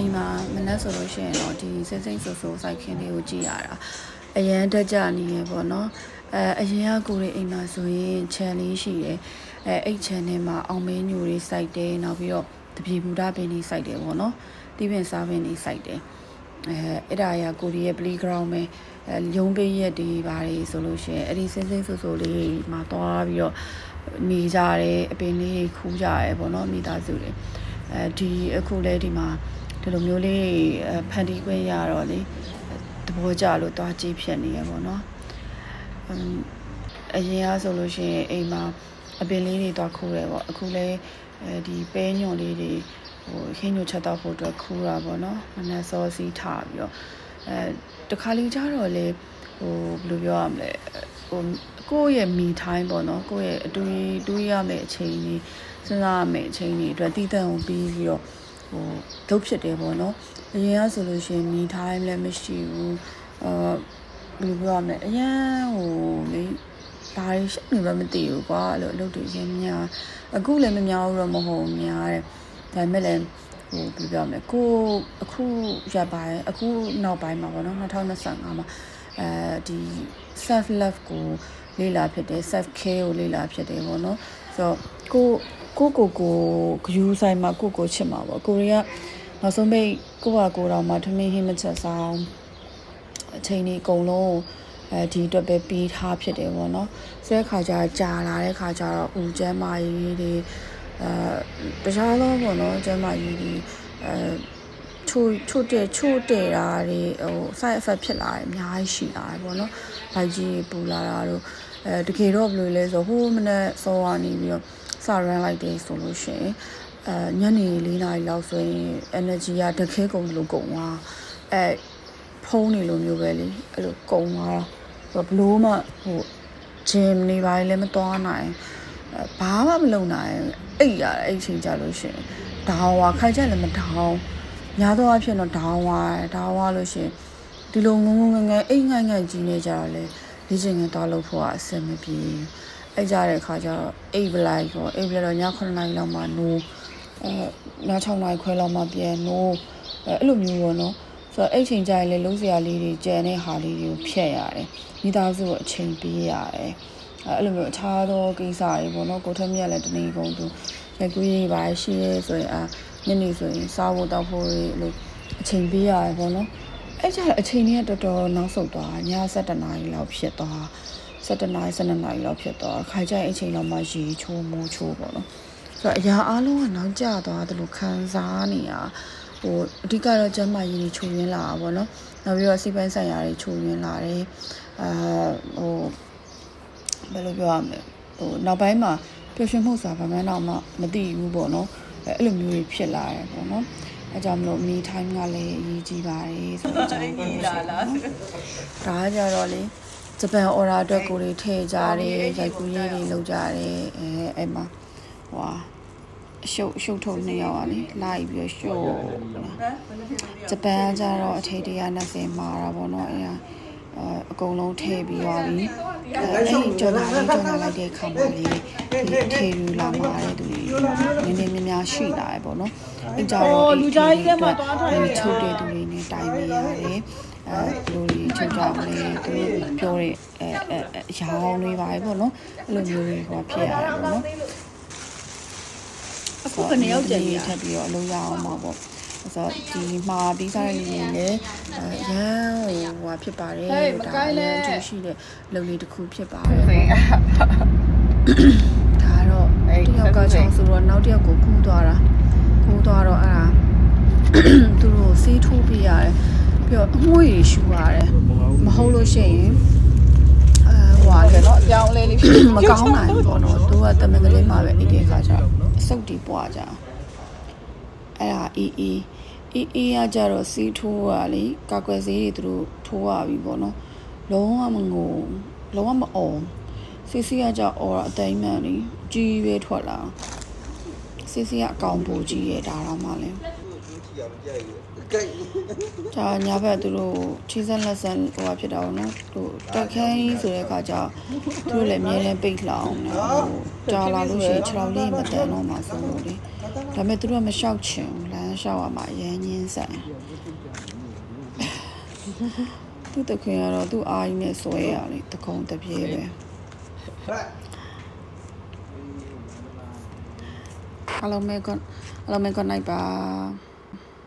နီမှာမနက်ဆိုလို့ရှိရင်တော့ဒီစိမ့်စိမ့်ဆူဆူစိုက်ခင်းလေးကိုကြည့်ရတာအရန်တက်ကြနေရပေါ့နော်အဲအရင်ကကိုရီအိမ်မှာဆိုရင် channel လေးရှိတယ်အဲအဲ့ channel မှာအောင်မင်းညိုတွေစိုက်တယ်နောက်ပြီးတော့တပြေဘူတာပင်တွေစိုက်တယ်ပေါ့နော်တီးပင်စားပင်တွေစိုက်တယ်အဲအဲ့ဒါရကိုရီရဲ့ playground ပဲအဲရုံးပေးရက်တွေပါတယ်ဆိုလို့ရှိရင်အဲ့ဒီစိမ့်စိမ့်ဆူဆူလေးမှာသွားပြီးတော့နေကြတယ်အပင်လေးခူးကြတယ်ပေါ့နော်မိသားစုတွေအဲဒီအခုလဲဒီမှာ ဒီလိုမျိုးလေးအဲဖန်တီးခွင့်ရတော့လေသဘောကျလို့သွားကြည့်ဖြစ်နေရပေါ့နော်အမ်အရင်ကဆိုလို့ရှိရင်အိမ်မှာအပင်လေးတွေသွားခူးတယ်ပေါ့အခုလဲအဲဒီပဲညွန်လေးတွေဟိုခင်းညွန်ချက်တော့ဖို့အတွက်ခူးတာပေါ့နော်မနက်စောစီးထားပြီးတော့အဲတခါလေးကြတော့လေဟိုဘယ်လိုပြောရမလဲဟိုကိုယ့်ရဲ့မီထိုင်းပေါ့နော်ကိုယ့်ရဲ့အတူတူရမယ့်အချိန်ကြီးစဉ်းစားရမယ့်အချိန်ကြီးအတွက်တည်တံ့ကိုပြီးပြီးတော့ ဟိုလုပ်ဖြစ်တယ်ပေါ့နော်အရင်ကဆိုလို့ရှိရင်မီထိုင်းလည်းမရှိဘူးအာဘယ်လိုပြောရမလဲအရင်ဟိုလေဘာတွေရှိနေမှမသိဘူးကွာအဲ့လိုအလုပ်တွေရင်းများအခုလည်းမများဘူးတော့မဟုတ်ဘူးများတယ်ဒါပေမဲ့လည်းဟိုဘယ်လိုပြောရမလဲကိုအခုရပ်ပိုင်းအခုနောက်ပိုင်းမှာပေါ့နော်2025မှာအဲဒီ self love ကိုလေ့လာဖြစ်တယ် self care ကိုလေ့လာဖြစ်တယ်ပေါ့နော်ဆိုတော့ကို ကိုကိုကိုဂယူဆိုင်မှာကိုကိုချစ်မှာပေါ့ကိုရီးယားနောက်ဆုံးပိတ်ကိုကကိုတော်မှာထမင်းဟင်းမချက်ဆောင်အချိန်ကြီးအကုန်လုံးအဲဒီအတွက်ပဲပြီးထားဖြစ်တယ်ပေါ့နော်ဆိုတဲ့ခါကျကြာလာတဲ့ခါကျတော့ဦးကျမ်းမာရေးတွေအဲတခြားသောပေါ့နော်ကျမ်းမာရေးတွေအဲချို့ချို့တဲ့ချို့တဲ့တာတွေဟို side effect ဖြစ်လာတယ်အများကြီးရှိလာတယ်ပေါ့နော်။ဘိုက်ကြီးပူလာတာတို့အဲတကယ်တော့ဘယ်လိုလဲဆိုဟိုးမနဲ့စောကနေပြီးတော့ စ run လိုက်တယ်ဆိုလို့ရှိရင်အဲညနေ၄နာရီလောက်ဆိုရင် energy ကတခဲကုန်လို့ကုန်သွားအဲဖုံးနေလိုမျိုးပဲလေအဲ့လိုကုန်သွားတော့ဘလို့မှဟို gym နေပါလေလည်းမသွားနိုင်အဲဘာမှမလုပ်နိုင်အိတ်ရတယ်အဲ့ချိန်ကြလို့ရှိရင်ဒေါင်းဝါခိုင်ချက်လည်းမဒေါင်းများသောအားဖြင့်တော့ဒေါင်းဝါဒေါင်းဝါလို့ရှိရင်ဒီလိုငုံငုံငငယ်အိတ်ငိုင်ငိုင်ကြီးနေကြတော့လေလေ့ကျင့်ခန်းသွားလို့ဖို့ကအဆင်မပြေ အဲ့ကြတဲ့အခါကျတော့အိတ်ပလိုက်ရောအိတ်ပလိုက်တော့ည9နာရီလောက်မှနိုးအဲည6နာရီခွဲလောက်မှပြန်နိုးအဲအဲ့လိုမျိုးပေါ့နော်ဆိုတော့အဲ့ချိန်ကျရင်လေလုံးစရာလေးတွေကြံတဲ့ဟာလေးတွေကိုဖြတ်ရတယ်မိသားစုကိုအချိန်ပေးရတယ်အဲ့လိုမျိုးအခြားသောကိစ္စတွေပေါ့နော်ကိုထက်မြက်လည်းတနေ့ကုန်သူလက်ကူးရေးပါရှိရဲဆိုရင်အာညနေဆိုရင်စားဖို့တောက်ဖို့တွေအဲ့လိုအချိန်ပေးရတယ်ပေါ့နော်အဲ့ကျအချိန်ကြီးကတော်တော်နောက်ဆုတ်သွားည7နာရီလောက်ဖြစ်သွား 7နာရီ12နာရီလောက်ဖြစ်သွားခါကျရင်အချိန်လောက်မှရေချိုးမိုးချိုးပေါ့နော်ဆိုတော့အရာအားလုံးကနောက်ကျသွားတယ်လို့ခံစားနေရဟိုအဓိကတော့ကျန်းမာရေးတွေချိုးရင်းလာတာပေါ့နော်နောက်ပြီးတော့စိတ်ပိုင်းဆိုင်ရာတွေချိုးရင်းလာတယ်အာဟိုဘယ်လိုပြောရမလဲဟိုနောက်ပိုင်းမှာပျော်ရွှင်မှုဆိုတာဘာမှတော့မှမသိဘူးပေါ့နော်အဲ့လိုမျိုးတွေဖြစ်လာတယ်ပေါ့နော်အဲကြောင့်မလို့မီထိုင်းကလည်းအရေးကြီးပါတယ်ဆိုတော့ကျွန်တော်ပြောလာလားဒါကကြတော့လေ ဂျပန်အော်ရာအတွက်ကိုတွေထည့်ကြတယ်ရိုက်ကူးရေးတွေလုပ်ကြတယ်အဲအဲ့မှာဟွာအရှုပ်အရှုပ်ထုတ်နှစ်ယောက်อ่ะလေလိုက်ပြီးတော့ရှုပ်ဂျပန်ကကြတော့အထေ120မှာတာပေါ့နော်အဲအအကုန်လုံးထည့်ပြီးသွားပြီအဲအဲ့ကြော်လာလေးကြော်လာလိုက်တဲ့ခါမှာလေဒီထေယူလာမှာတဲ့သူတွေနည်းနည်းများများရှိလာတယ်ပေါ့နော်အဲကြောင့်လူကြားကြီးထဲမှာတွားထားရချုပ်တဲ့သူတွေနဲ့တိုင်ပေးရတယ် အဲဘလိုတွေချုပ်ကြမလဲသူပြောတဲ့အဲအဲရောင်းလေးပါပဲပေါ့နော်အဲ့လိုမျိုးတွေဟောဖြစ်ရတယ်ပေါ့နော်အခုခဏရောက်ကြပြီထပ်ပြီးတော့အလုပ်ရအောင်ပါပေါ့ဆိုတော့ဒီမှာပြီးစားရရင်လည်းရမ်းဟိုဟိုဖြစ်ပါတယ်ဒါလည်းသူရှိတဲ့လုပ်လေးတစ်ခုဖြစ်ပါတယ်ဒါတော့တယောက်ကချောင်းဆိုတော့နောက်တစ်ယောက်ကိုကူးသွားတာကူးသွားတော့အဲ့ဒါသူတို့ဆေးထိုးပေးရတယ် ပြီးတော့အမွှေးရှူရတယ်မဟုတ်လို့ရှိရင်အဲဟိုဟာလေနော်ကြောင်းလေးလေးမကောင်းနိုင်ဘူးပေါ့နော်သူကတမန်ကလေးမှာပဲအိတ်တဲ့ခါကျတော့အဆုတ်တီပွားကြအဲ့ဒါအေးအေးအေးအေးကကြတော့စီးထိုးကလေကာကွယ်ဆေးတွေသူတို့ထိုးရပြီပေါ့နော်လုံးဝမငိုလုံးဝမအော်စီစီကကြအော်တာအသိမ်းမှန်လေကြီးပဲထွက်လာစစစ်စစ်ကအကောင်ပိုကြီးရဲ့ဒါတော့မှလည်း ကြိုက်ဒါညာဘက်သူတို့ချီးစက်လက်ဆန်ဟိုဟာဖြစ်တာပေါ့နော်သူတက်ခန်းကြီးဆိုတဲ့အခါကျသူတို့လည်းအမြဲတမ်းပိတ်လောင်နေဟိုကြာလာလို့ရှိရင်ခြေထောက်လေးမတန်တော့မှဆိုလို့လေဒါပေမဲ့သူတို့ကမလျှောက်ချင်ဘူးလမ်းလျှောက်ရမှာအရန်ညင်းဆန်သူတခွင်ကတော့သူ့အာကြီးနဲ့ဆွဲရလေတကုံတပြေးပဲအားလုံးပဲကအားလုံးပဲကနိုင်ပါ